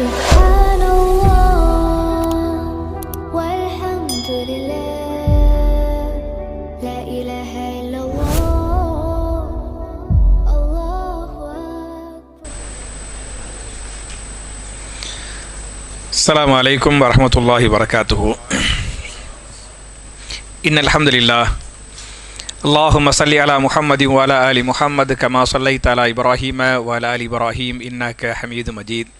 سبحان الله والحمد لله. لا إله إلا الله. الله السلام عليكم ورحمة الله وبركاته. إن الحمد لله. اللهم صل على محمد وعلى آل محمد كما صليت على إبراهيم وعلى آل إبراهيم إنك حميد مجيد.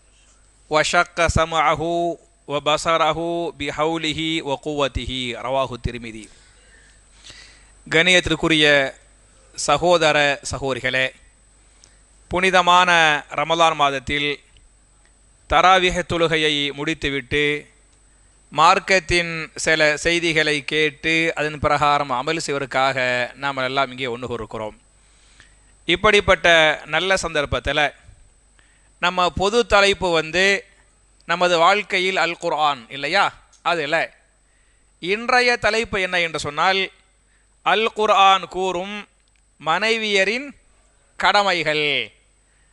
وشق سمعه وبصره بحوله وقوته رواه الترمذي கணியத்திற்குரிய சகோதர சகோதரிகளே புனிதமான ரமலான் மாதத்தில் தராவிக தொழுகையை முடித்துவிட்டு மார்க்கத்தின் சில செய்திகளை கேட்டு அதன் பிரகாரம் அமல் செய்வதற்காக நாம் எல்லாம் இங்கே ஒன்று இருக்கிறோம் இப்படிப்பட்ட நல்ல சந்தர்ப்பத்தில் நம்ம பொது தலைப்பு வந்து நமது வாழ்க்கையில் அல் குர்ஆன் இல்லையா? அதில். இன்றைய தலைப்பு என்ன என்று சொன்னால் அல் குர்ஆன் கூறும் மனைவியரின் கடமைகள்.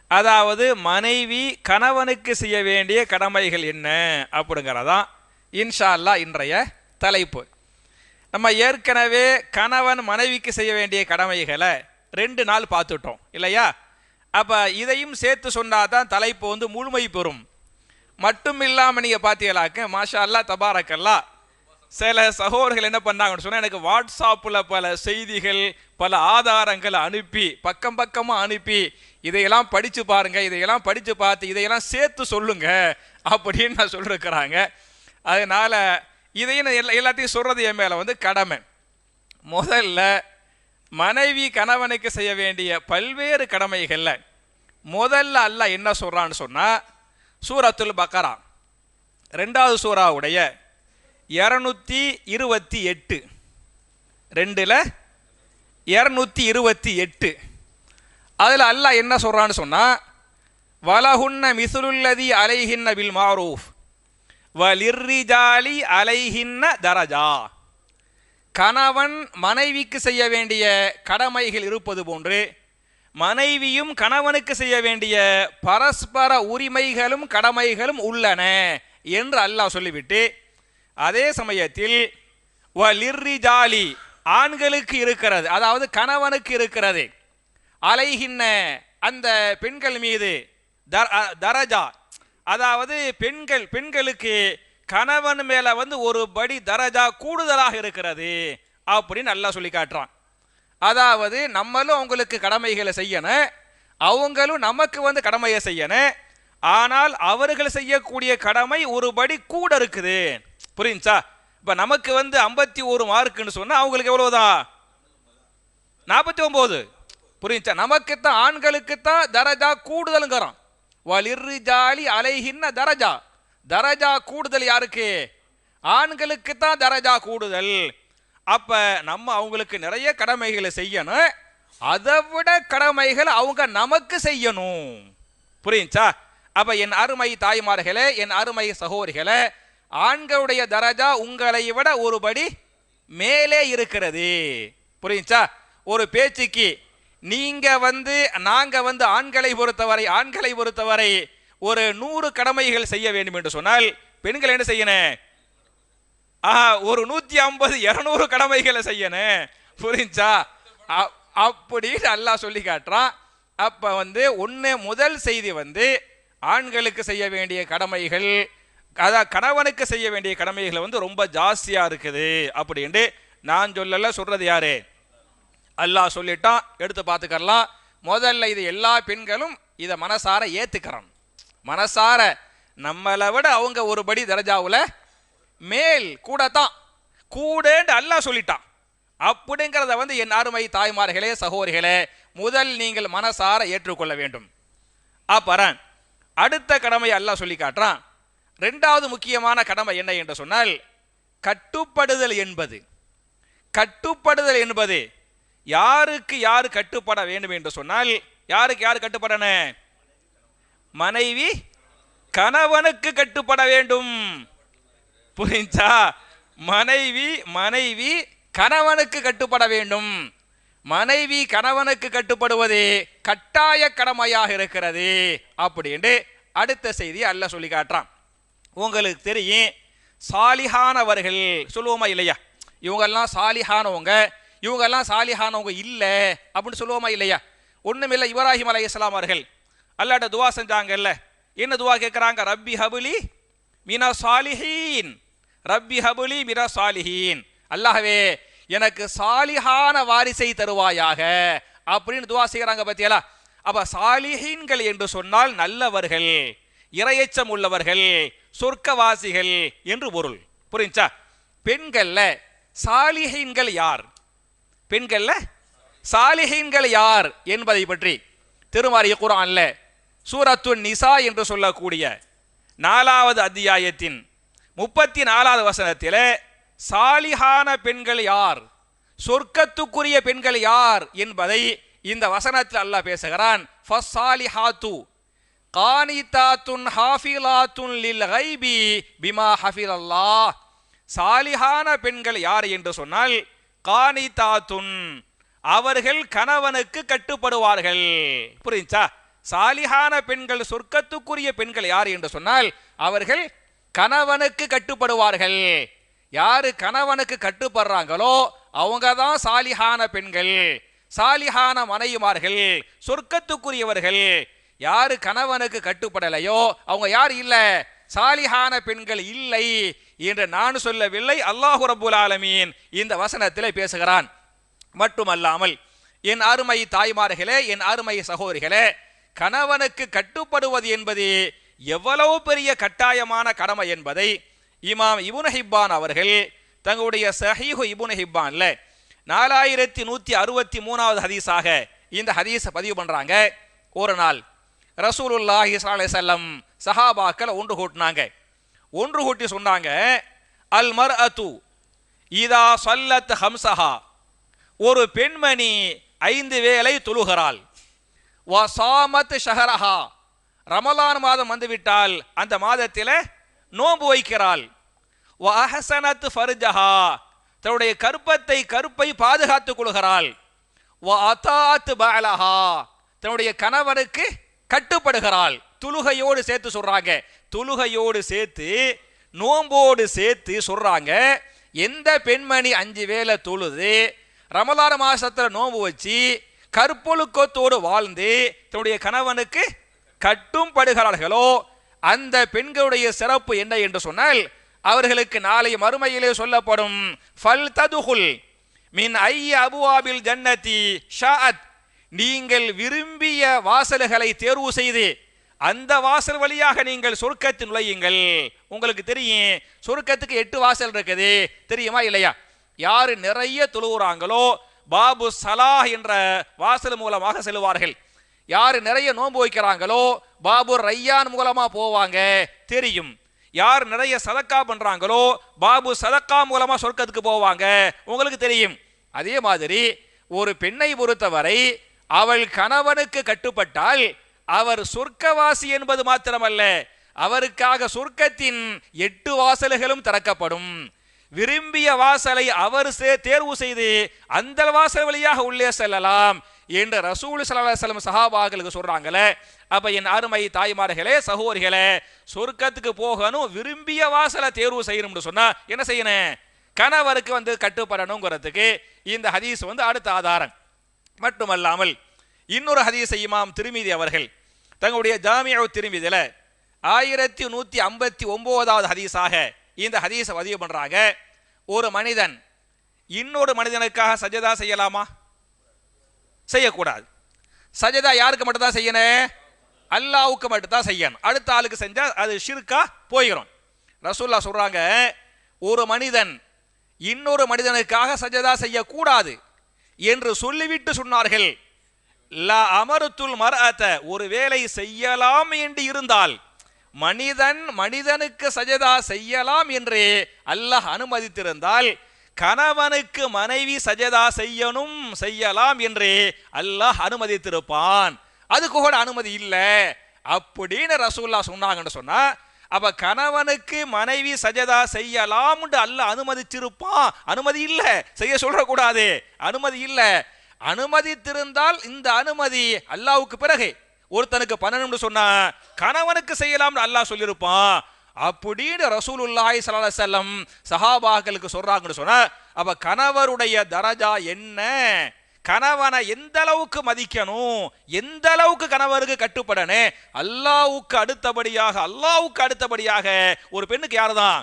அதாவது மனைவி கணவனுக்கு செய்ய வேண்டிய கடமைகள் என்ன அப்படிங்கிறதான் இன்ஷா அல்லாஹ் இன்றைய தலைப்பு. நம்ம ஏற்கனவே கணவன் மனைவிக்கு செய்ய வேண்டிய கடமைகளை ரெண்டு நாள் பார்த்துட்டோம் இல்லையா? அப்போ இதையும் சேர்த்து சொன்னால் தான் தலைப்பு வந்து முழுமை பெறும். மட்டும் இல்லாமல் நீங்கள் பார்த்தீங்களாக்க மாஷா அல்லா தபாரக்கல்லா சில சகோதரர்கள் என்ன பண்ணாங்கன்னு சொன்னால் எனக்கு வாட்ஸ்அப்பில் பல செய்திகள் பல ஆதாரங்களை அனுப்பி பக்கம் பக்கமாக அனுப்பி இதையெல்லாம் படித்து பாருங்கள் இதையெல்லாம் படித்து பார்த்து இதையெல்லாம் சேர்த்து சொல்லுங்கள் அப்படின்னு நான் சொல்லியிருக்கிறாங்க அதனால் இதையும் நான் எல்லா எல்லாத்தையும் சொல்கிறது என் மேலே வந்து கடமை. முதல்ல மனைவி கணவனுக்கு செய்ய வேண்டிய பல்வேறு கடமைகளில் முதல்ல அல்லாஹ் என்ன சொல்கிறான்னு சொன்னால் சூரத்துல் பக்கரா ரெண்டாவது சூறாவுடைய இரநூத்தி இருபத்தி எட்டு. ரெண்டில் இரநூத்தி இருபத்தி எட்டு. அதில் அல்லாஹ் என்ன சொல்கிறான்னு சொன்னால் வலஹுன்ன மிசுலுல்லதி அலைஹின்ன பில் மாரூஃப் வலிர்ரிஜாலி அலைஹின்ன தரஜா. கணவன் மனைவிக்கு செய்ய வேண்டிய கடமைகள் இருப்பது போன்று மனைவியும் கணவனுக்கு செய்ய வேண்டிய பரஸ்பர உரிமைகளும் கடமைகளும் உள்ளன என்று அல்லாஹ் சொல்லிவிட்டு அதே சமயத்தில் வலிர்ரிஜாலி ஆண்களுக்கு இருக்கிறது அதாவது கணவனுக்கு இருக்கிறது. அலைகின்ன அந்த பெண்கள் மீது த- தரஜா அதாவது பெண்கள் பெண்களுக்கு கணவன் மேல வந்து ஒரு படி தரஜா கூடுதலாக இருக்கிறது அப்படின்னு நல்லா சொல்லி காட்டுறான். அதாவது நம்மளும் அவங்களுக்கு கடமைகளை செய்யணும். அவங்களும் நமக்கு வந்து கடமையை செய்யணும். ஆனால் அவர்கள் செய்யக்கூடிய கடமை ஒரு படி கூட இருக்குது. புரியுச்சா இப்போ நமக்கு வந்து ஐம்பத்தி ஒரு மார்க்குன்னு சொன்னால் அவங்களுக்கு எவ்வளவுதான்? நாற்பத்தி ஒம்பது புரியுச்சா நமக்கு தான் ஆண்களுக்கு தான் தரஜா கூடுதலுங்கிறோம் வலிர்ஜாலி அலைகின்ன தரஜா. தரஜா கூடுதல் யாருக்கு? ஆண்களுக்கு தான் தரஜா கூடுதல். அப்ப நம்ம அவங்களுக்கு நிறைய கடமைகளை செய்யணும். அதை விட கடமைகள் அவங்க நமக்கு செய்யணும். புரியுச்சா அப்ப என் அருமை தாய்மார்களே என் அருமை சகோதரிகளே ஆண்களுடைய தரஜா உங்களை விட ஒருபடி மேலே இருக்கிறது. புரியுச்சா ஒரு பேச்சுக்கு நீங்க வந்து நாங்க வந்து ஆண்களை பொறுத்தவரை ஆண்களை பொறுத்தவரை ஒரு நூறு கடமைகள் செய்ய வேண்டும் என்று சொன்னால் பெண்கள் என்ன செய்யணும் ஆஹா ஒரு நூத்தி ஐம்பது இருநூறு கடமைகளை செய்யணும் புரிஞ்சா? அ- அப்படின்னு அல்லாஹ் சொல்லி காட்டுறான் அப்ப வந்து ஒன்று முதல் செய்தி வந்து ஆண்களுக்கு செய்ய வேண்டிய கடமைகள் அதான் கணவனுக்கு செய்ய வேண்டிய கடமைகளை வந்து ரொம்ப ஜாஸ்தியா இருக்குது அப்படின்ட்டு நான் சொல்லல சொல்றது யாரு? அல்லாஹ் சொல்லிட்டான் எடுத்து பார்த்துக்கலாம் முதல்ல இது எல்லா பெண்களும் இதை மனசார ஏத்துக்கிறோம் மனசார நம்மளை விட அவங்க ஒரு படி தரஜாவில் மேல் கூட தான் கூடன்னு அல்லாஹ் சொல்லிட்டான். அப்படிங்கிறத வந்து என் அருமை தாய்மார்களே சகோதரிகளே முதல் நீங்கள் மனசார ஏற்றுக்கொள்ள வேண்டும். அப்புறம் அடுத்த கடமை அல்லாஹ் சொல்லி காட்டுறான். ரெண்டாவது முக்கியமான கடமை என்ன என்று சொன்னால் கட்டுப்படுதல் என்பது. கட்டுப்படுதல் என்பது யாருக்கு யார் கட்டுப்பட வேண்டும் என்று சொன்னால் யாருக்கு யார் கட்டுப்படணும்? மனைவி கணவனுக்கு கட்டுப்பட வேண்டும். புரிஞ்சா? மனைவி மனைவி கணவனுக்கு கட்டுப்பட வேண்டும். மனைவி கணவனுக்கு கட்டுப்படுவது கட்டாய கடமையாக இருக்கிறது அப்படின்ட்டு அடுத்த செய்தி அல்ல சொல்லி காட்டுறான். உங்களுக்கு தெரியும் சாலிஹானவர்கள் சொல்லுவோமா இல்லையா? இவங்கெல்லாம் சாலிஹானவங்க இவங்கெல்லாம் சாலிஹானவங்க இல்லை அப்படின்னு சொல்லுவோமா இல்லையா? ஒன்றுமில்லை இப்ராஹிம் அலை இஸ்லாம் அவர்கள் அல்லாட்ட துவா செஞ்சாங்கல்ல. என்ன துவா கேட்குறாங்க ரப்பி ஹபுலி மினா சாலிஹீன். ரப்பி ஹபுலி மினா சாலிஹீன். அல்லாஹவே எனக்கு சாலிஹான வாரிசை தருவாயாக. அப்படின்னு துவா செய்கிறாங்க பத்தியலா அப்ப சாலிஹீன்கள் என்று சொன்னால் நல்லவர்கள் இரையச்சம் உள்ளவர்கள் சொர்க்கவாசிகள் என்று பொருள். புரிஞ்சா? பெண்கள்ல சாலிஹீன்கள் யார்? பெண்கள்ல சாலிஹீன்கள் யார் என்பதை பற்றி திருமாரிய குரான்ல சூரத்துன் நிசா என்று சொல்லக்கூடிய நாலாவது அத்தியாயத்தின் முப்பத்தி நாலாவது வசனத்தில் சாலிஹான பெண்கள் யார்? சொர்க்கத்துக்குரிய பெண்கள் யார்? என்பதை இந்த வசனத்தில் அல்லாஹ் பேசுகிறான். ஃபஸ்ஸாலிஹாத்து கானிதாத்துன் ஹாஃபிலாத்துன் லில் கைபி பிமா ஹஃபில் அல்லாஹ் சாலிஹான பெண்கள் யார்? என்று சொன்னால் கானிதாத்துன் அவர்கள் கணவனுக்கு கட்டுப்படுவார்கள். புரிஞ்சா சாலிஹான பெண்கள் சொர்க்கத்துக்குரிய பெண்கள் யார் என்று சொன்னால் அவர்கள் கணவனுக்கு கட்டுப்படுவார்கள். யாரு கணவனுக்கு கட்டுப்படுறாங்களோ அவங்க தான் சாலிஹான பெண்கள். சாலிஹான மனைவிமார்கள் சொர்க்கத்துக்குரியவர்கள். யாரு கணவனுக்கு கட்டுப்படலையோ அவங்க யார் இல்ல? சாலிஹான பெண்கள் இல்லை என்று நான் சொல்லவில்லை. அல்லாஹு ரபுல் ஆலமீன் இந்த வசனத்தில் பேசுகிறான். மட்டுமல்லாமல் என் அருமை தாய்மார்களே என் அருமை சகோதரிகளே கணவனுக்கு கட்டுப்படுவது என்பது எவ்வளவு பெரிய கட்டாயமான கடமை என்பதை இமாம் இபுன் ஹிப்பான் அவர்கள் தங்களுடைய சஹீஹு இபுன் ஹிப்பான்ல நாலாயிரத்தி நூத்தி அறுபத்தி மூணாவது ஹதீஸாக இந்த ஹதீஸை பதிவு பண்றாங்க. ஒரு நாள் ரசூலுல்லாஹி ஸல்லல்லாஹு அலைஹி சஹாபாக்கள் ஒன்று கூட்டினாங்க. ஒன்று கூட்டி சொன்னாங்க அல் மர் அத்து இதா சல்லத் ஹம்சஹா ஒரு பெண்மணி ஐந்து வேலை தொழுகிறாள். வசாமத் ஷஹரஹா. ரமலான் மாதம் வந்துவிட்டால் அந்த மாதத்தில் நோன்பு வைக்கிறாள். வ அஹசனத் ஃபர்ஜஹா. தன்னுடைய கருப்பத்தை கருப்பை பாதுகாத்துக் கொள்கிறாள். வ அதாத் பாலஹா தன்னுடைய கணவனுக்கு கட்டுப்படுகிறாள். துலுகையோடு சேர்த்து சொல்றாங்க. துலுகையோடு சேர்த்து நோம்போடு சேர்த்து சொல்றாங்க. எந்த பெண்மணி அஞ்சு வேளை தொழுது ரமலான மாசத்துல நோன்பு வச்சு கற்பொழுக்கத்தோடு வாழ்ந்து தன்னுடைய கணவனுக்கு கட்டும் படுகிறார்களோ அந்த பெண்களுடைய சிறப்பு என்ன என்று சொன்னால் அவர்களுக்கு நாளை மறுமையிலே சொல்லப்படும் ஃபல் ததுகுல் மின் ஐ அபுவாபில் ஜன்னதி ஷாத் நீங்கள் விரும்பிய வாசல்களை தேர்வு செய்து அந்த வாசல் வழியாக நீங்கள் சொர்க்கத்தில் நுழையுங்கள். உங்களுக்கு தெரியும் சொர்க்கத்துக்கு எட்டு வாசல் இருக்குது. தெரியுமா இல்லையா? யாரு நிறைய தொழுகிறாங்களோ பாபு சலாஹ் என்ற வாசல் மூலமாக செல்வார்கள் யார் நிறைய நோன்பு வைக்கிறாங்களோ பாபு ரையான் மூலமா போவாங்க. தெரியும். யார் நிறைய சதக்கா பண்றாங்களோ பாபு சதக்கா மூலமா சொர்க்கத்துக்கு போவாங்க. உங்களுக்கு தெரியும். அதே மாதிரி ஒரு பெண்ணை பொறுத்தவரை அவள் கணவனுக்கு கட்டுப்பட்டால் அவர் சொர்க்கவாசி என்பது மாத்திரமல்ல அவருக்காக சொர்க்கத்தின் எட்டு வாசல்களும் திறக்கப்படும். விரும்பிய வாசலை அவர் தேர்வு செய்து அந்த வாசல் வழியாக உள்ளே செல்லலாம் என்று ரசூல் ஸல்லல்லாஹு சஹாபாக்களுக்கு சொல்றாங்களே. அப்ப என் அருமை தாய்மார்களே சகோதரிகளே சொர்க்கத்துக்கு போகணும் விரும்பிய வாசலை தேர்வு செய்யணும்னு சொன்னா என்ன செய்யணும்? கணவருக்கு வந்து கட்டுப்படணுங்கிறதுக்கு இந்த ஹதீஸ் வந்து அடுத்த ஆதாரம். மட்டுமல்லாமல் இன்னொரு ஹதீஸ் இமாம் திருமிதி அவர்கள் தங்களுடைய ஜாமியாவு திருமிதியில் ஆயிரத்தி நூத்தி ஐம்பத்தி ஒன்பதாவது ஹதீஸாக இந்த ஹதீஸை பதிவு பண்ணுறாங்க ஒரு மனிதன் இன்னொரு மனிதனுக்காக சஜதா செய்யலாமா? செய்யக்கூடாது. சஜதா யாருக்கு மட்டும்தான் செய்யணும் அல்லாவுக்கு மட்டும்தான் செய்யணும். அடுத்த ஆளுக்கு செஞ்சால் அது ஷிருக்கா போயிடும் ரசூல்லா சொல்கிறாங்க ஒரு மனிதன் இன்னொரு மனிதனுக்காக சஜதா செய்யக்கூடாது என்று சொல்லிவிட்டு சொன்னார்கள். லா அமருத்துல் மர்அத ஒரு வேலை செய்யலாம் என்று இருந்தால் மனிதன் மனிதனுக்கு சஜதா செய்யலாம் என்று அல்லாஹ் அனுமதித்திருந்தால் கணவனுக்கு மனைவி சஜதா செய்யணும் செய்யலாம் என்று அல்லாஹ் அனுமதித்திருப்பான். அதுக்கு கூட அனுமதி இல்லை. அப்படின்னு ரசூல்லா சொன்னாங்கன்னு சொன்னா அப்ப கணவனுக்கு மனைவி சஜதா செய்யலாம்னு அல்லாஹ் அனுமதிச்சிருப்பான். அனுமதி இல்ல. செய்ய சொல்ற கூடாது அனுமதி இல்ல. அனுமதித்திருந்தால் இந்த அனுமதி அல்லாவுக்கு பிறகு ஒருத்தனுக்கு பண்ணணும்னு சொன்னா கணவனுக்கு செய்யலாம்னு அல்லாஹ் சொல்லியிருப்பான். அப்படின்னு ரசூலுல்லாஹி ஸல்லல்லாஹு செல்லம் சஹாபாக்களுக்கு சொல்றாங்கன்னு சொன்னா அப்ப கணவருடைய தரஜா என்ன? கணவனை எந்த அளவுக்கு மதிக்கணும்? எந்த அளவுக்கு கணவருக்கு கட்டுப்படணும்? அல்லாவுக்கு அடுத்தபடியாக அல்லாவுக்கு அடுத்தபடியாக ஒரு பெண்ணுக்கு யாருதான்?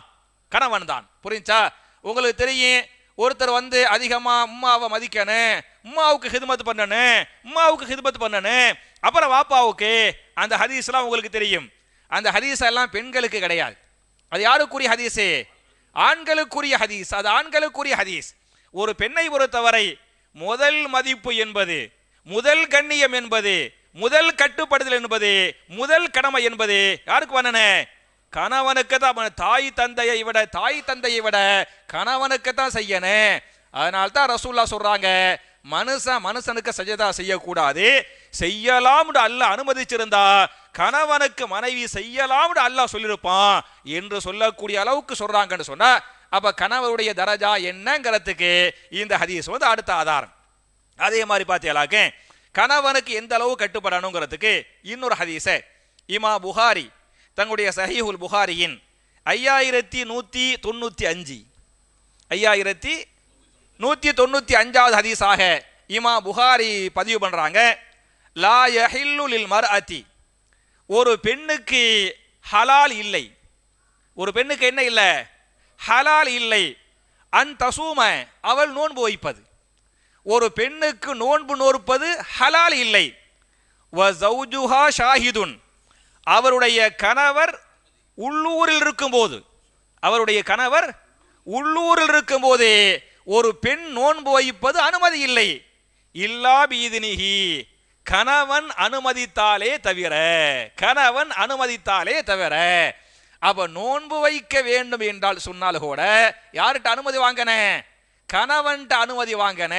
கணவன் தான். புரிஞ்சா உங்களுக்கு தெரியும் ஒருத்தர் வந்து அதிகமா அம்மாவை மதிக்கணும். உம்மாவுக்கு ஹிதமத் பண்ணணும் உம்மாவுக்கு ஹிதமத் பண்ணணும் அப்புறம் வாப்பாவுக்கு அந்த ஹதீஸ்லாம் உங்களுக்கு தெரியும். அந்த ஹதீஸ் எல்லாம் பெண்களுக்கு கிடையாது. அது யாருக்குரிய ஹதீஸு? ஆண்களுக்குரிய ஹதீஸ். அது ஆண்களுக்குரிய ஹதீஸ். ஒரு பெண்ணை பொறுத்தவரை முதல் மதிப்பு என்பது முதல் கண்ணியம் என்பது முதல் கட்டுப்படுதல் என்பது முதல் கடமை என்பது யாருக்கு பண்ணனே? கணவனுக்கு தான் தாய் தந்தையை விட தாய் தந்தையை விட கணவனுக்கு தான் செய்யணும். அதனால தான் ரசூல்லா சொல்றாங்க மனுஷன் மனுஷனுக்கு சஜதா செய்யக்கூடாது. செய்யலாம்னு அல்ல அனுமதிச்சிருந்தா கணவனுக்கு மனைவி செய்யலாம்னு அல்லாஹ் சொல்லியிருப்பான் என்று சொல்லக்கூடிய அளவுக்கு சொல்றாங்கன்னு சொன்னா அப்ப கணவருடைய தரஜா என்னங்கிறதுக்கு இந்த ஹதீஸ் வந்து அடுத்த ஆதாரம். அதே மாதிரி பார்த்தீங்களாக்க கணவனுக்கு எந்த அளவு கட்டுப்படணுங்கிறதுக்கு இன்னொரு ஹதீஸ. இமா புகாரி தங்களுடைய சஹீஹுல் புகாரியின் ஐயாயிரத்தி நூற்றி தொண்ணூற்றி அஞ்சு. ஐயாயிரத்தி நூற்றி தொண்ணூற்றி அஞ்சாவது ஹதீஸாக இமா புகாரி பதிவு பண்ணுறாங்க லா யஹில்லுலில் மர் மர்அதி. ஒரு பெண்ணுக்கு ஹலால் இல்லை. ஒரு பெண்ணுக்கு என்ன இல்லை? ஹலால் இல்லை. அன் தசூம அவள் நோன்பு வைப்பது. ஒரு பெண்ணுக்கு நோன்பு நோற்பது ஹலால் இல்லை. வ ஜவுஜுஹா ஷாஹிதுன். அவருடைய கணவர் உள்ளூரில் இருக்கும்போது அவருடைய கணவர் உள்ளூரில் இருக்கும்போது ஒரு பெண் நோன்பு வைப்பது அனுமதி இல்லை. இல்லா பீதினிகி கணவன் அனுமதித்தாலே தவிர கணவன் அனுமதித்தாலே தவிர அப்ப நோன்பு வைக்க வேண்டும் என்றால் சொன்னால் கூட யார்கிட்ட அனுமதி வாங்கன? கணவன்கிட்ட அனுமதி வாங்கன.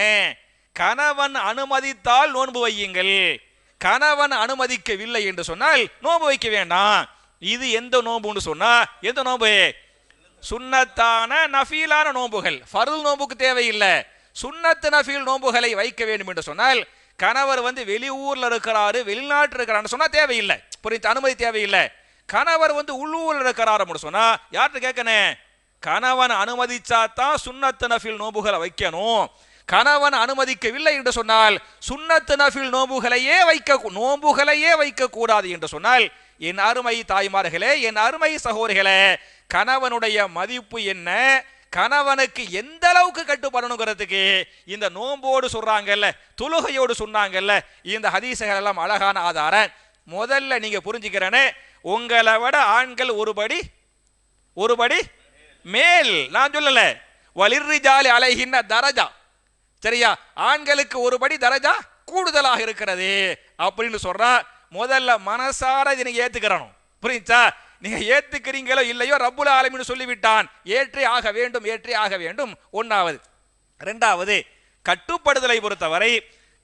கணவன் அனுமதித்தால் நோன்பு வையுங்கள். கணவன் அனுமதிக்கவில்லை என்று சொன்னால் நோன்பு வைக்க வேண்டாம். இது எந்த நோன்புன்னு சொன்னா எந்த நோன்பு? சுன்னத்தான நஃபீலான நோன்புகள். ஃபருள் நோன்புக்கு தேவையில்லை. சுன்னத்து நஃபீல் நோன்புகளை வைக்க வேண்டும் என்று சொன்னால் கணவர் வந்து வெளியூர்ல இருக்கிறாரு வெளிநாட்டில் இருக்கிறான்னு சொன்னால் தேவையில்லை. புரிஞ்சு அனுமதி தேவையில்லை. கணவர் வந்து உள்ளூர்ல இருக்கிறாரு சொன்னால் யார்கிட்ட கேட்கணும்? கணவன் அனுமதிச்சா தான் சுன்னத்து நஃபில் நோன்புகளை வைக்கணும். கணவன் அனுமதிக்கவில்லை என்று சொன்னால் சுன்னத்து நஃபில் நோன்புகளையே வைக்க நோன்புகளையே வைக்கக்கூடாது என்று சொன்னால் என் அருமை தாய்மார்களே என் அருமை சகோதரிகளே கணவனுடைய மதிப்பு என்ன? கணவனுக்கு எந்த அளவுக்கு கட்டுப்படணுங்கிறதுக்கு இந்த நோம்போடு சொல்றாங்கல்ல தொழுகையோடு சொன்னாங்கல்ல இந்த ஹதீசுகள் எல்லாம் அழகான ஆதாரம். முதல்ல நீங்க புரிஞ்சுக்கிறேன்னு உங்களை விட ஆண்கள் ஒருபடி ஒருபடி மேல். நான் சொல்லல. வலிர்ரிஜாலி அலைகின்ற தரஜா. சரியா? ஆண்களுக்கு ஒருபடி தரஜா கூடுதலாக இருக்கிறது அப்படின்னு சொல்றா. முதல்ல மனசார இதை நீங்க ஏத்துக்கிறணும். புரியுச்சா நீங்க ஏத்துக்கிறீங்களோ இல்லையோ ரப்புல ஆலமின்னு சொல்லிவிட்டான். ஏற்றே ஆக வேண்டும் ஏற்றே ஆக வேண்டும். ஒன்றாவது ரெண்டாவது கட்டுப்படுதலை பொறுத்தவரை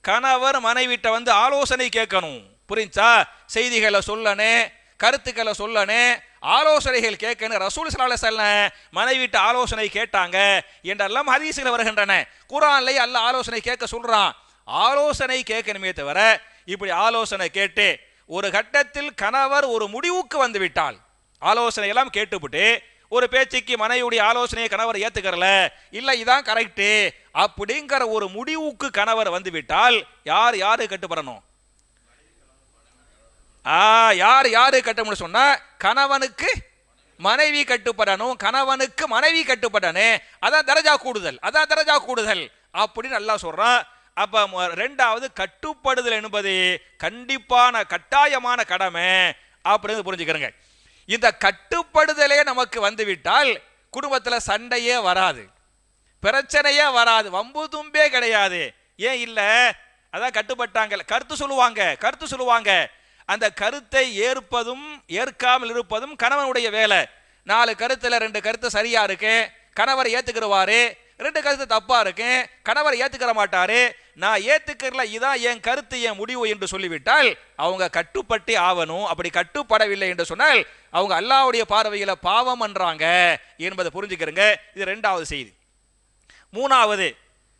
கணவர் மனைவிட்ட வந்து ஆலோசனை கேட்கணும். புரிஞ்சா செய்திகளை சொல்லணே கருத்துக்களை சொல்லனே ஆலோசனைகள் கேட்கணும் ரசூல் சலால சொல்ல மனைவிட்ட ஆலோசனை கேட்டாங்க. என்றெல்லாம் ஹதீசுகள் வருகின்றன. குரான்ல அல்ல ஆலோசனை கேட்க சொல்றான். ஆலோசனை கேட்கணுமே தவிர இப்படி ஆலோசனை கேட்டு ஒரு கட்டத்தில் கணவர் ஒரு முடிவுக்கு வந்து விட்டால் ஆலோசனை எல்லாம் கேட்டுவிட்டு ஒரு பேச்சுக்கு மனைவியுடைய ஆலோசனையை கணவர் ஏத்துக்கறல இல்ல இதான் கரெக்ட் அப்படிங்கிற ஒரு முடிவுக்கு கணவர் வந்து விட்டால் யார் யாரு கட்டுப்படணும்? ஆ யார் யாரு கட்டணும்னு சொன்னா கணவனுக்கு மனைவி கட்டுப்படணும் கணவனுக்கு மனைவி கட்டுப்படணும். அதான் தரஜா கூடுதல் அதான் தரஜா கூடுதல் அப்படின்னு நல்லா சொல்றான். அப்ப ரெண்டாவது கட்டுப்படுதல் என்பது கண்டிப்பான கட்டாயமான கடமை அப்படின்னு புரிஞ்சுக்கிறங்க. இந்த கட்டுப்படுதலே நமக்கு வந்துவிட்டால் குடும்பத்துல சண்டையே வராது. பிரச்சனையே வராது. வம்பு தும்பே கிடையாது. ஏன் இல்ல? அதான் கட்டுப்பட்டாங்க. கருத்து சொல்லுவாங்க கருத்து சொல்லுவாங்க. அந்த கருத்தை ஏற்பதும் ஏற்காமல் இருப்பதும் கணவனுடைய வேலை. நாலு கருத்துல ரெண்டு கருத்து சரியா இருக்கு. கணவர் ஏத்துக்கிறவாரு ரெண்டு கருத்து தப்பா இருக்கு கணவர் ஏத்துக்கிற மாட்டாரு. நான் ஏத்துக்கிறல இதான் என் கருத்து என் முடிவு என்று சொல்லிவிட்டால் அவங்க கட்டுப்பட்டு ஆவணும். அப்படி கட்டுப்படவில்லை என்று சொன்னால் அவங்க அல்லாவுடைய பார்வையில பாவம் பண்றாங்க என்பதை புரிஞ்சுக்கிறங்க. இது ரெண்டாவது செய்தி. மூணாவது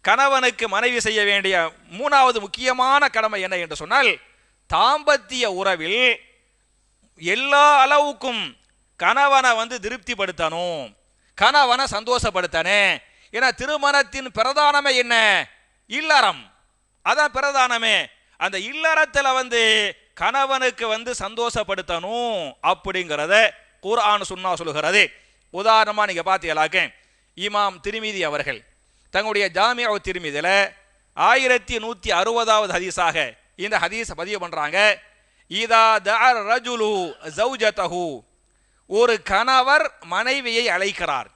கணவனுக்கு மனைவி செய்ய வேண்டிய மூணாவது முக்கியமான கடமை என்ன என்று சொன்னால் தாம்பத்திய உறவில் எல்லா அளவுக்கும் கணவனை வந்து திருப்திப்படுத்தணும். கணவனை சந்தோஷப்படுத்தனே ஏன்னா திருமணத்தின் பிரதானமே என்ன? இல்லறம். அதான் பிரதானமே. அந்த இல்லறத்துல வந்து கணவனுக்கு வந்து சந்தோஷப்படுத்தணும் அப்படிங்கிறத குர்ஆன் சுன்னா சொல்கிறது உதாரணமா நீங்க பார்த்தீங்களாக்க இமாம் திருமிதி அவர்கள் தங்களுடைய ஜாமியாவ திருமிதியில ஆயிரத்தி நூத்தி அறுபதாவது ஹதீஸாக இந்த ஹதீஸை பதிவு பண்றாங்க. இதா தர் ரஜுலு ஜவுஜதஹு ஒரு கணவர் மனைவியை அழைக்கிறார்.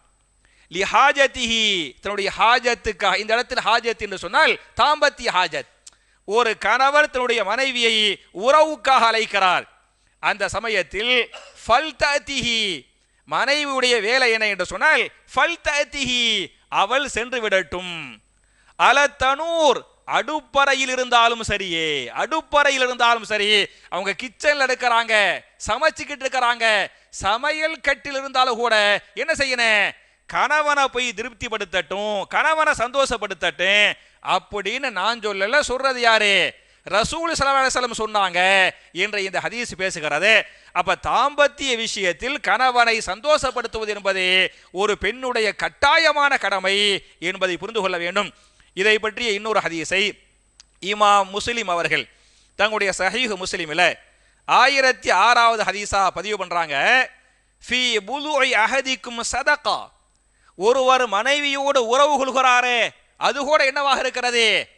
லி ஹாஜத்திஹி தன்னுடைய ஹாஜத்துக்காக இந்த இடத்தில் ஹாஜத் என்று சொன்னால் தாம்பத்திய ஹாஜத். ஒரு கணவர் தன்னுடைய மனைவியை உறவுக்காக அழைக்கிறார். அந்த சமயத்தில் ஃபல் தஅதிஹி மனைவியுடைய வேலை என்ன என்று சொன்னால் ஃபல் தஅதிஹி அவள் சென்று விடட்டும். அலத்தனூர் அடுப்பறையில் இருந்தாலும் சரியே அடுப்பறையில் இருந்தாலும் சரி அவங்க கிச்சன்ல இருக்கிறாங்க சமைச்சுக்கிட்டு இருக்கிறாங்க சமையல் கட்டில் இருந்தாலும் கூட என்ன செய்யணும்? கணவனை போய் திருப்திப்படுத்தட்டும் கணவனை சந்தோஷப்படுத்தட்டும் அப்படின்னு நான் சொல்லல சொல்றது யாரு? ரசூல் ஸல்லல்லாஹு சொன்னாங்க என்ற இந்த ஹதீஸ் பேசுகிறது. அப்ப தாம்பத்திய விஷயத்தில் கணவனை சந்தோஷப்படுத்துவது என்பது ஒரு பெண்ணுடைய கட்டாயமான கடமை என்பதை புரிந்து கொள்ள வேண்டும். இதை பற்றிய இன்னொரு ஹதீஸை இமாம் முஸ்லிம் அவர்கள் தங்களுடைய சஹீஹ் முஸ்லிமில் ஆயிரத்தி ஆறாவது ஹதீஸா பதிவு பண்றாங்க. ஃபி புது அஹதிக்கும் சதகா ஒருவர் மனைவியோடு உறவு கொள்கிறாரே அது கூட என்னவாக இருக்கிறது?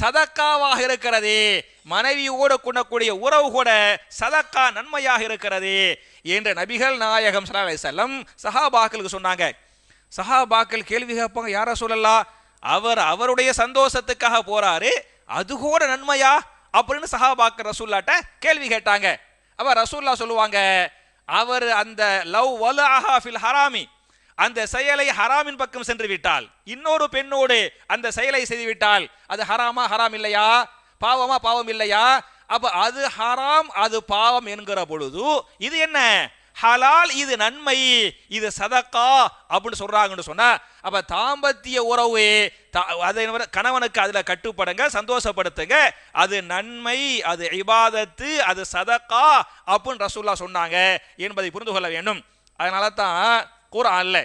சதக்காவாக இருக்கிறது. மனைவியோடு கொண்டக்கூடிய உறவு கூட சதக்கா நன்மையாக இருக்கிறது என்று நபிகள் நாயகம் ஸல்லல்லாஹு அலைஹி வஸல்லம் சஹாபாக்களுக்கு சொன்னாங்க. சஹாபாக்கள் கேள்வி கேட்பாங்க யார சொல்லலாம் அவர் அவருடைய சந்தோஷத்துக்காக போறாரு. அது கூட நன்மையா? அப்படின்னு சஹாபாக்கள் ரசூல்லாட்ட கேள்வி கேட்டாங்க. அவ ரசூல்லா சொல்லுவாங்க அவர் அந்த லவ் வலஅஹா ஃபில் ஹராமி. அந்த செயலை ஹராமின் பக்கம் சென்று விட்டால் இன்னொரு பெண்ணோடு அந்த செயலை செய்துவிட்டால் அது ஹராமா ஹராம் இல்லையா? பாவமா பாவம் இல்லையா? அப்ப அது ஹராம் அது பாவம் என்கிற பொழுது இது என்ன? ஹலால் இது நன்மை இது சதக்கா அப்படின்னு சொல்றாங்கன்னு சொன்னா அப்ப தாம்பத்திய உறவு அதை கணவனுக்கு அதுல கட்டுப்படுங்க சந்தோஷப்படுத்துங்க. அது நன்மை அது இபாதத்து அது சதக்கா அப்படின்னு ரசூல்லா சொன்னாங்க என்பதை புரிந்து கொள்ள வேண்டும். அதனால தான் குரான்ல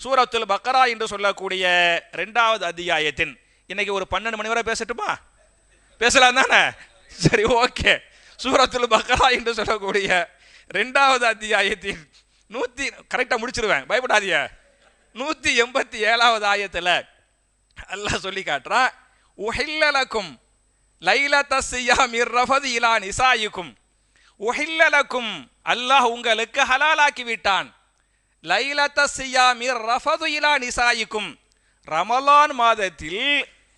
சூரத்துல் பக்கரா என்று சொல்லக்கூடிய ரெண்டாவது அத்தியாயத்தின் இன்னைக்கு ஒரு பன்னெண்டு மணி வரை பேசட்டுமா? பேசலாம் தானே? சரி ஓகே. சூரத்துல் பக்கரா என்று சொல்லக்கூடிய ரெண்டாவது அத்தியாயத்தின் நூத்தி கரெக்டா முடிச்சிருவேன் பயப்படாதிய நூத்தி எண்பத்தி ஏழாவது ஆயத்துல அல்லாஹ் சொல்லி காட்டுறான் உஹில்லலக்கும் லைலத்த சியாமிர் ரஃபது இலா நிசாயிக்கும். உஹில்லலக்கும் அல்லாஹ் உங்களுக்கு ஹலாலாக்கி விட்டான். லைலத்த சியாமி ரஃபது இலா நிசாயிக்கும். ரமலான் மாதத்தில்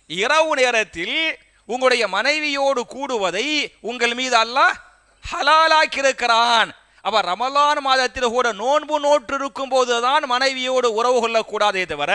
இரவு நேரத்தில் உங்களுடைய மனைவியோடு கூடுவதை உங்கள் மீது அல்லாஹ் ஹலாலாக்கியிருக்கிறான். அப்ப ரமலான் மாதத்தில் கூட நோன்பு நோற்று இருக்கும் போதுதான் மனைவியோடு உறவு கொள்ளக்கூடாதே தவிர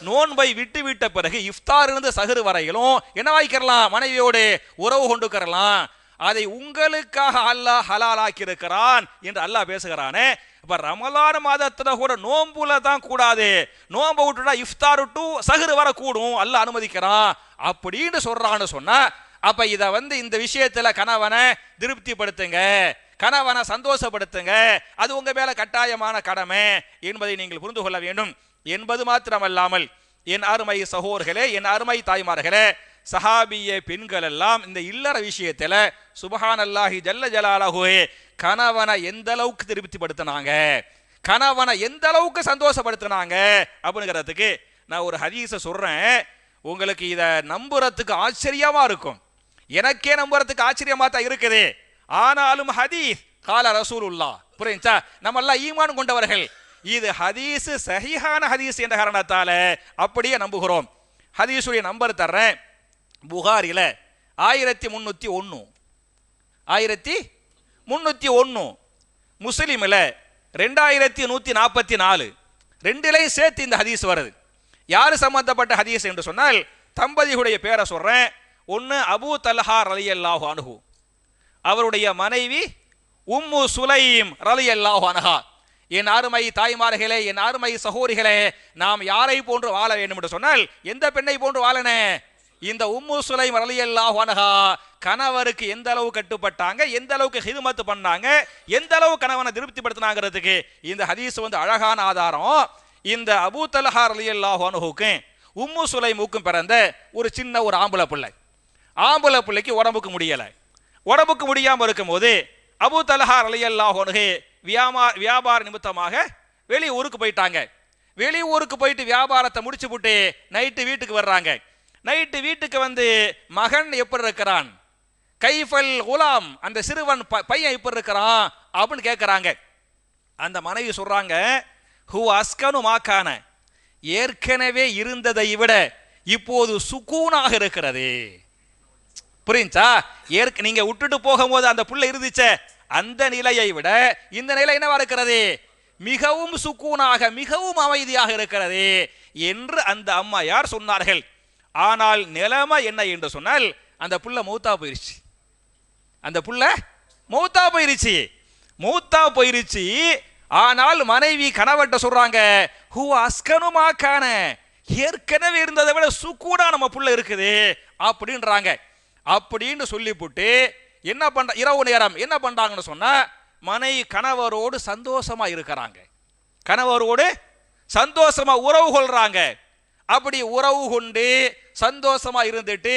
நோன்பை விட்டு விட்ட பிறகு இஃப்தார் இருந்து சகுரு வரையிலும் என்ன வாய்க்கிறலாம்? மனைவியோடு உறவு கொண்டுக்கிறலாம். அதை உங்களுக்காக அல்லாஹ் ஹலாலாக்கி இருக்கிறான் என்று அல்லாஹ் பேசுகிறானே. இப்ப ரமலான் மாதத்துல கூட நோம்புல தான் கூடாது. நோம்பு விட்டுட்டா இஃப்தார் விட்டு சகுரு வர கூடும். அல்லாஹ் அனுமதிக்கிறான். அப்படின்னு சொல்றான்னு சொன்னா அப்ப இத வந்து இந்த விஷயத்துல கணவனை திருப்திப்படுத்துங்க. கணவனை சந்தோஷப்படுத்துங்க. அது உங்க மேல கட்டாயமான கடமை என்பதை நீங்கள் புரிந்து கொள்ள வேண்டும். என்பது மாத்திரமல்லாமல் என் அருமை சகோர்களே என் அருமை தாய்மார்களே சஹாபிய பெண்கள் எல்லாம் இந்த இல்லற விஷயத்துல சுபஹான் அல்லாஹி ஜல்ல ஜலாலஹுவே கணவனை எந்த அளவுக்கு திருப்திப்படுத்தினாங்க? கணவனை எந்த அளவுக்கு சந்தோஷப்படுத்தினாங்க? அப்படிங்கிறதுக்கு நான் ஒரு ஹதீஸை சொல்கிறேன் உங்களுக்கு இதை நம்புறதுக்கு ஆச்சரியமா இருக்கும். எனக்கே நம்புறதுக்கு ஆச்சரியமாக தான் இருக்குது. ஆனாலும் ஹதீஸ் கால ரசூலுல்லா புரியுச்சா நம்ம எல்லாம் ஈமான் கொண்டவர்கள். இது ஹதீஸ் சஹிஹான ஹதீஸ் என்ற காரணத்தால அப்படியே நம்புகிறோம். ஹதீஸுடைய நம்பர் தர்றேன். புகாரில் ஆயிரத்தி முந்நூற்றி ஒன்று ஆயிரத்தி முன்னூற்றி ஒன்று முஸ்லீமில் ரெண்டாயிரத்தி நூற்றி நாற்பத்தி நாலு. ரெண்டுலையும் சேர்த்து இந்த ஹதீஸ் வருது. யார் சம்பந்தப்பட்ட ஹதீஸ் என்று சொன்னால் தம்பதியுடைய பேரை சொல்கிறேன் ஒன்று அபூ தல்ஹா ரலி அல்லாஹு அனுகு அவருடைய மனைவி உம்மு சுலைம் ரலி அல்லாஹு அனஹா. என் அருமை தாய்மார்களே என் அருமை சகோரிகளே நாம் யாரை போன்று வாழ வேண்டும் என்று சொன்னால் எந்த பெண்ணை போன்று வாழனே? இந்த உம்மு சுலை ரலி அல்லாஹு கணவருக்கு எந்த அளவு கட்டுப்பட்டாங்க எந்த அளவுக்கு ஹிதுமத்து பண்ணாங்க எந்த அளவு கணவனை திருப்திப்படுத்தினாங்கிறதுக்கு இந்த ஹதீஸ் வந்து அழகான ஆதாரம். இந்த அபூ தலஹா ரலி அல்லாஹு அனுஹுக்கும் உம்மு சுலைமுக்கும் பிறந்த ஒரு சின்ன ஒரு ஆம்பளை பிள்ளை. ஆம்பளை பிள்ளைக்கு உடம்புக்கு முடியலை. உடம்புக்கு முடியாமல் இருக்கும்போது அபு தலஹா அலையல்லாஹோனுகே வியாபார வியாபார நிமித்தமாக வெளியூருக்கு போயிட்டாங்க. வெளியூருக்கு போயிட்டு வியாபாரத்தை முடிச்சு விட்டு நைட்டு வீட்டுக்கு வர்றாங்க. நைட்டு வீட்டுக்கு வந்து மகன் எப்படி இருக்கிறான்? கைஃபல் குலாம் அந்த சிறுவன் ப- பையன் எப்படி இருக்கிறான்? அப்படின்னு கேட்குறாங்க அந்த மனைவி சொல்கிறாங்க ஹூ அஸ்கனு மாக்கான ஏற்கனவே இருந்ததை விட இப்போது சுக்கூனாக இருக்கிறது. புரிஞ்சா? ஏற்க நீங்க விட்டுட்டு போகும்போது அந்த புள்ள இருந்துச்சே அந்த நிலையை விட இந்த நிலை என்னவா இருக்கிறது? மிகவும் சுக்கூனாக மிகவும் அமைதியாக இருக்கிறது என்று அந்த அம்மா யார் சொன்னார்கள்? ஆனால் நிலைமை என்ன? என்று சொன்னால் அந்த புள்ள மௌத்தா போயிருச்சு. அந்த புள்ள மௌத்தா போயிருச்சு. மௌத்தா போயிருச்சு. ஆனால் மனைவி கணவர்கிட்ட சொல்றாங்க ஹூ அஸ்கனுமாக்கான ஏற்கனவே இருந்ததை விட சுக்கூடா நம்ம புள்ள இருக்குது. அப்படின்றாங்க. அப்படின்னு சொல்லிப்புட்டு என்ன பண்ற இரவு நேரம் என்ன பண்றாங்கன்னு சொன்னா மனைவி கணவரோடு சந்தோஷமா இருக்கிறாங்க. கணவரோடு சந்தோஷமா உறவு கொள்றாங்க. அப்படி உறவு கொண்டு சந்தோஷமா இருந்துட்டு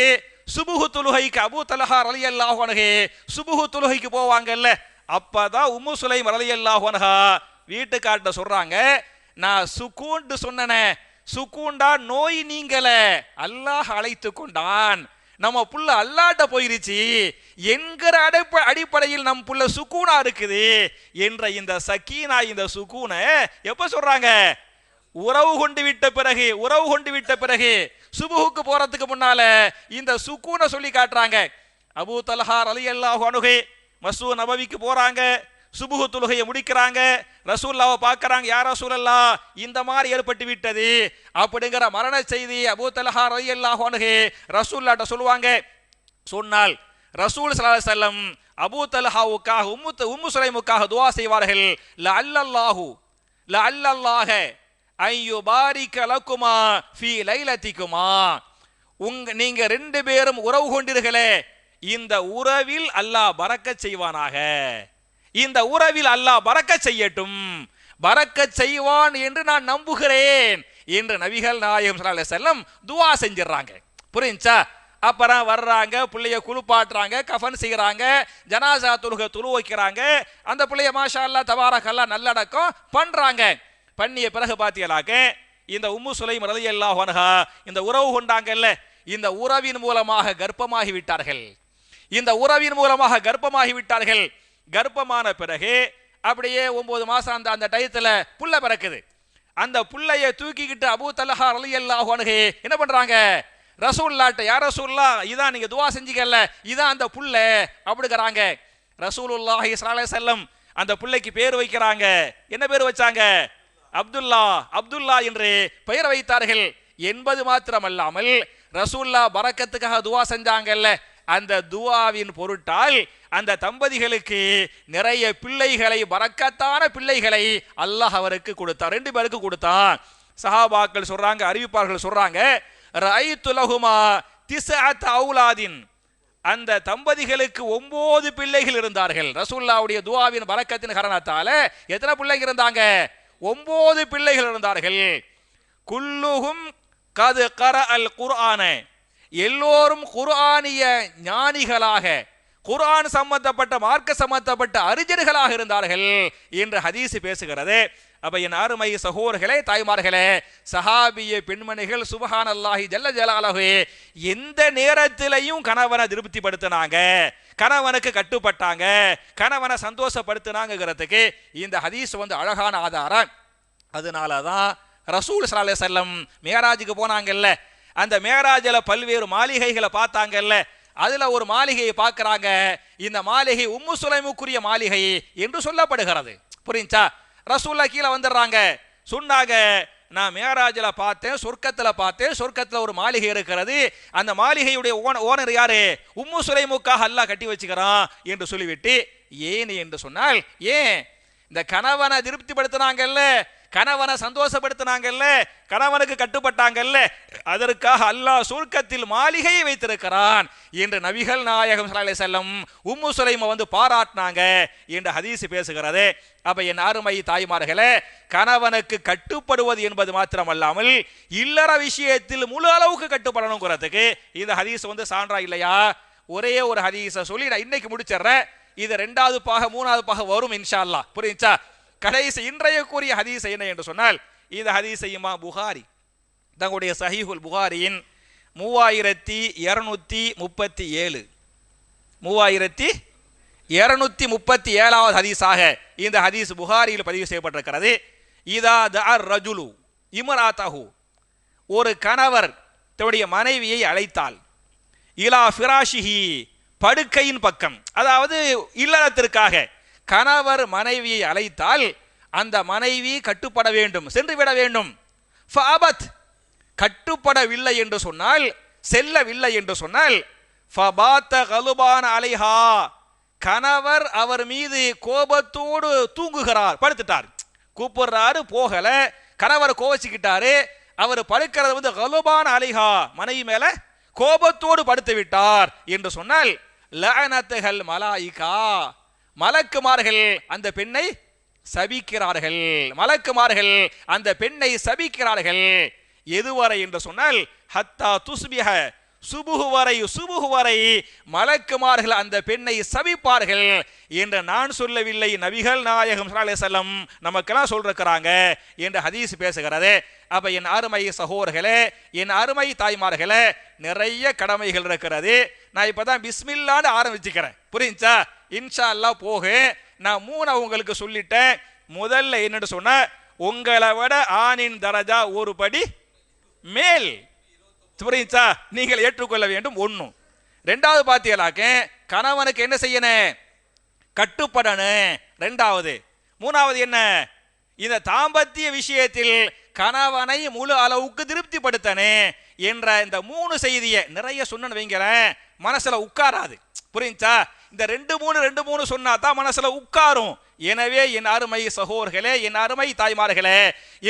சுபுகு தொழுகைக்கு அபு தலஹா அலி அல்லாஹனகே சுபுகு தொழுகைக்கு போவாங்கல்ல அப்பதான் உம்மு சுலைம் அலி அல்லாஹனஹா வீட்டுக்கார்ட்ட சொல்றாங்க நான் சுக்கூண்டு சொன்னனே சுக்கூண்டா நோய் நீங்கள அல்லாஹ் அழைத்து கொண்டான். நம்ம புள்ள அல்லாட்ட போயிருச்சு என்கிற அடைப்ப அடிப்படையில் நம் புள்ள சுக்கூனா இருக்குது என்ற இந்த சக்கீனா இந்த சுக்கூனை எப்ப சொல்றாங்க? உறவு கொண்டு விட்ட பிறகு உறவு கொண்டு விட்ட பிறகு சுபுகுக்கு போறதுக்கு முன்னால இந்த சுக்கூனை சொல்லி காட்டுறாங்க. அபூ தல்ஹார் அலி அல்லாஹு அணுகு மசூ நபவிக்கு போறாங்க சுபுகு தொழுகையை முடிக்கிறாங்க ரசூல்லாவை பார்க்கறாங்க யார் ரசூலல்லா இந்த மாதிரி ஏற்பட்டு விட்டது. அப்படிங்கிற மரண செய்தி அபூ தல்ஹா ரலி அல்லாஹு அணுகு ரசூல்லாட்ட சொல்லுவாங்க. சொன்னால் ரசூல் ஸல்லல்லாஹு செல்லம் அபூ தல்ஹாவுக்காக உம்மு உம்மு சுலைமுக்காக துவா செய்வார்கள். ல அல்லல்லாஹு ல அல்லல்லாஹ ஐயோ பாரிக்க லக்குமா ஃபி லைலத்திக்குமா உங்க நீங்க ரெண்டு பேரும் உறவு கொண்டீர்களே இந்த உறவில் அல்லாஹ் பறக்க செய்வானாக. இந்த உறவில் அல்லாஹ் பறக்க செய்யட்டும். பறக்க செய்வான் என்று நான் நம்புகிறேன். என்று நபிகள் நாயகம் ஸல்லல்லாஹு செல்லம் துவா செஞ்சிடறாங்க புரிஞ்சா அப்புறம் வர்றாங்க பிள்ளைய குளிப்பாட்டுறாங்க கஃன் செய்கிறாங்க ஜனாசா துருக துரு வைக்கிறாங்க அந்த பிள்ளைய மாஷா அல்லா தபாரக்கல்லா நல்லடக்கம் பண்றாங்க. பண்ணிய பிறகு பார்த்தீங்களாக்க இந்த உம்மு சுலைம் ரலி அல்லாஹ் இந்த உறவு கொண்டாங்கல்ல இந்த உறவின் மூலமாக கர்ப்பமாகி விட்டார்கள். இந்த உறவின் மூலமாக கர்ப்பமாகி விட்டார்கள். கர்ப்பமான பிறகு அப்படியே ஒன்பது மாசம் அந்த அந்த டயத்துல புள்ள பிறக்குது. அந்த புள்ளைய தூக்கிக்கிட்டு அபூ தலஹா அலி அல்லாஹ் என்ன பண்றாங்க? ரசூல்லாட்ட யார் ரசூல்லா இதான் நீங்க துவா செஞ்சீங்கல்ல இதான் அந்த புள்ள அப்படிங்கிறாங்க. ரசூலுல்லாஹி உல்லாஹி செல்லம் அந்த பிள்ளைக்கு பேர் வைக்கிறாங்க. என்ன பேர் வச்சாங்க? அப்துல்லா அப்துல்லா என்று பெயர் வைத்தார்கள். என்பது மாத்திரமல்லாமல் ரசூல்லா பறக்கத்துக்காக துவா செஞ்சாங்கல்ல. அந்த துவாவின் பொருட்டால் அந்த தம்பதிகளுக்கு நிறைய பிள்ளைகளை பறக்கத்தான பிள்ளைகளை அல்லாஹ் அவருக்கு கொடுத்தான். ரெண்டு பேருக்கு கொடுத்தான். சஹாபாக்கள் சொல்றாங்க அறிவிப்பார்கள் சொல்றாங்க ரைத்து லகுமா அவுலாதின். அந்த தம்பதிகளுக்கு ஒன்பது பிள்ளைகள் இருந்தார்கள். ரசூல்லாவுடைய துவாவின் பறக்கத்தின் காரணத்தால எத்தனை பிள்ளைங்க இருந்தாங்க? ஒன்பது பிள்ளைகள் இருந்தார்கள். குல்லுகும் கது கர அல் குர்ஆன. எல்லோரும் குர்ஆனிய ஞானிகளாக குர்ஆன் சம்பந்தப்பட்ட மார்க்க சம்பந்தப்பட்ட அறிஞர்களாக இருந்தார்கள் என்று ஹதீஸ் பேசுகிறது. அப்ப என் அருமை சகோதரர்களே தாய்மார்களே சஹாபிய பெண்மணிகள் சுபஹான் அல்லாஹி ஜல்ல ஜலாலஹு எந்த நேரத்திலையும் கணவனை திருப்திப்படுத்தினாங்க கணவனுக்கு கட்டுப்பட்டாங்க கணவனை சந்தோஷப்படுத்தினாங்கிறதுக்கு இந்த ஹதீஸ் வந்து அழகான ஆதாரம். அதனால தான் ரசூல் சலாலே செல்லம் மேராஜுக்கு போனாங்கல்ல அந்த மேராஜில் பல்வேறு மாளிகைகளை பார்த்தாங்கல்ல அதுல ஒரு மாளிகையை பார்க்குறாங்க இந்த மாளிகை உம்மு சுலைமுக்குரிய மாளிகை என்று சொல்லப்படுகிறது. புரிஞ்சா? ரசூல்லா கீழே வந்துடுறாங்க. சொன்னாங்க நான் மேராஜில் பார்த்தேன் சொர்க்கத்தில் பார்த்தேன் சொர்க்கத்தில் ஒரு மாளிகை இருக்கிறது. அந்த மாளிகையுடைய ஓன ஓனர் யாரு? உம்மு சுலைமுக்காக அல்லாஹ் கட்டி வச்சுக்கிறான் என்று சொல்லிவிட்டு ஏன்? என்று சொன்னால் ஏன்? இந்த கணவனை திருப்திப்படுத்தினாங்கல்ல. கணவனை சந்தோஷப்படுத்தினாங்கல்ல கணவனுக்கு கட்டுப்பட்டாங்கல்ல அதற்காக அல்லாஹ் சுருக்கத்தில் மாளிகையை வைத்திருக்கிறான் என்று நபிகள் நாயகம் ஸல்லல்லாஹு செல்லம் உம்மு சுலைமை வந்து பாராட்டினாங்க என்று ஹதீஸ் பேசுகிறது. அப்ப என் அருமை தாய்மார்களே கணவனுக்கு கட்டுப்படுவது என்பது மாத்திரமல்லாமல் இல்லற விஷயத்தில் முழு அளவுக்கு கட்டுப்படணுங்கிறதுக்கு இந்த ஹதீஸ் வந்து சான்றா இல்லையா? ஒரே ஒரு ஹதீஸை சொல்லி நான் இன்னைக்கு முடிச்சிடுறேன். இது ரெண்டாவது பாக மூணாவது பாக வரும் இன்ஷா அல்லா புரியுச்சா கடைசி இன்றைய கூறிய ஹதீஸ் என்ன என்று சொன்னால் இந்த ஹதீஸையுமா புகாரி. தங்களுடைய சஹீஹுல் புகாரியின் மூவாயிரத்தி இரநூத்தி முப்பத்தி ஏழு. மூவாயிரத்தி இருநூத்தி முப்பத்தி ஏழாவது ஹதீஸாக இந்த ஹதீஸ் புகாரியில் பதிவு செய்யப்பட்டிருக்கிறது. இதா தர் ரஜுலு இமராத்தஹு. ஒரு கணவர் தன்னுடைய மனைவியை அழைத்தால் இலா ஃபிராஷிஹி படுக்கையின் பக்கம் அதாவது இல்லறத்திற்காக கணவர் மனைவியை அழைத்தால் அந்த மனைவி கட்டுப்பட வேண்டும் சென்று விட வேண்டும் ஃபபத் கட்டுப்படவில்லை என்று சொன்னால் செல்லவில்லை என்று சொன்னால் ஃபபாத்த கலுபான அலைஹா கணவர் அவர் மீது கோபத்தோடு தூங்குகிறார் படுத்துட்டார். கூப்பிடுறாரு போகல கணவர் கோவச்சிக்கிட்டாரு அவர் படுக்கிறது வந்து கலுபான அலைஹா மனைவி மேல கோபத்தோடு படுத்து விட்டார் என்று சொன்னால் லஅனத்துகள் மலாயிகா மலக்குமார்கள் அந்த பெண்ணை சபிக்கிறார்கள். மலக்குமார்கள் அந்த பெண்ணை சபிக்கிறார்கள். எதுவரை என்று சொன்னால் ஹத்தா துஸ்பிஹ சுபுகு வரை சுபுகு வரை மலக்குமார்கள் அந்த பெண்ணை சபிப்பார்கள் என்று நான் சொல்லவில்லை. நபிகள் நாயகம் ஸல்லல்லாஹு நமக்கெல்லாம் சொல்லிருக்கிறாங்க என்று ஹதீஸ் பேசுகிறது. அப்ப என் அருமை சகோதரர்களே என் அருமை தாய்மார்களே நிறைய கடமைகள் இருக்கிறது. நான் இப்பதான் பிஸ்மில்லான்னு ஆரம்பிச்சுக்கிறேன். புரிஞ்சா இன்ஷா அல்லாஹ் போக. நான் மூணு உங்களுக்கு சொல்லிட்டேன். முதல்ல என்னன்னு சொன்ன உங்களை விட ஆணின் தரஜா ஒரு படி மேல். புரியுச்சா நீங்கள் ஏற்றுக்கொள்ள வேண்டும் ஒன்றும் ரெண்டாவது பார்த்தீங்களாக்க கணவனுக்கு என்ன செய்யணும்? கட்டுப்படணும் ரெண்டாவது. மூணாவது என்ன? இந்த தாம்பத்திய விஷயத்தில் கணவனை முழு அளவுக்கு திருப்திப்படுத்தனே என்ற இந்த மூணு செய்தியை நிறைய சொன்னு வைங்கிறேன் மனசுல உட்காராது. புரியுச்சா இந்த ரெண்டு மூணு ரெண்டு மூணு சொன்னா தான் மனசுல உட்காரும். எனவே என் அருமை சகோர்களே என் அருமை தாய்மார்களே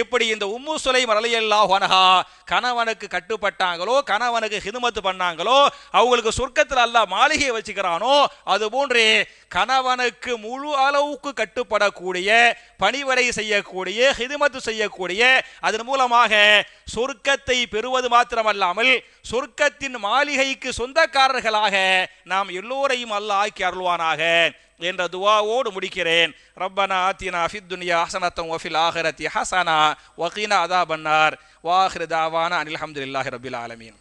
இப்படி இந்த உம்மு சுலைம் ரலியல்லாஹு அனஹா கணவனுக்கு கட்டுப்பட்டாங்களோ கணவனுக்கு ஹிதுமத்து பண்ணாங்களோ அவங்களுக்கு சொர்க்கத்தில் அல்லாஹ் மாளிகையை வச்சுக்கிறானோ அது போன்று கணவனுக்கு முழு அளவுக்கு கட்டுப்படக்கூடிய பணிவடை செய்யக்கூடிய ஹிதுமத்து செய்யக்கூடிய அதன் மூலமாக சொர்க்கத்தை பெறுவது மாத்திரமல்லாமல் சொர்க்கத்தின் மாளிகைக்கு சொந்தக்காரர்களாக நாம் எல்லோரையும் அல்லாஹ் ஆக்கி அருள்வானாக. என்ற துவாவோடு முடிக்கிறேன் ரப்பனா ஆத்தினா ஃபித் துனியா ஹசனத்தம் வஃபில் ஆஹிரத்தி ஹசனா வகீனா அதா பன்னார் வாஹிர் தாவானா அனில் அஹமதுல்லாஹி ரபில் ஆலமீன்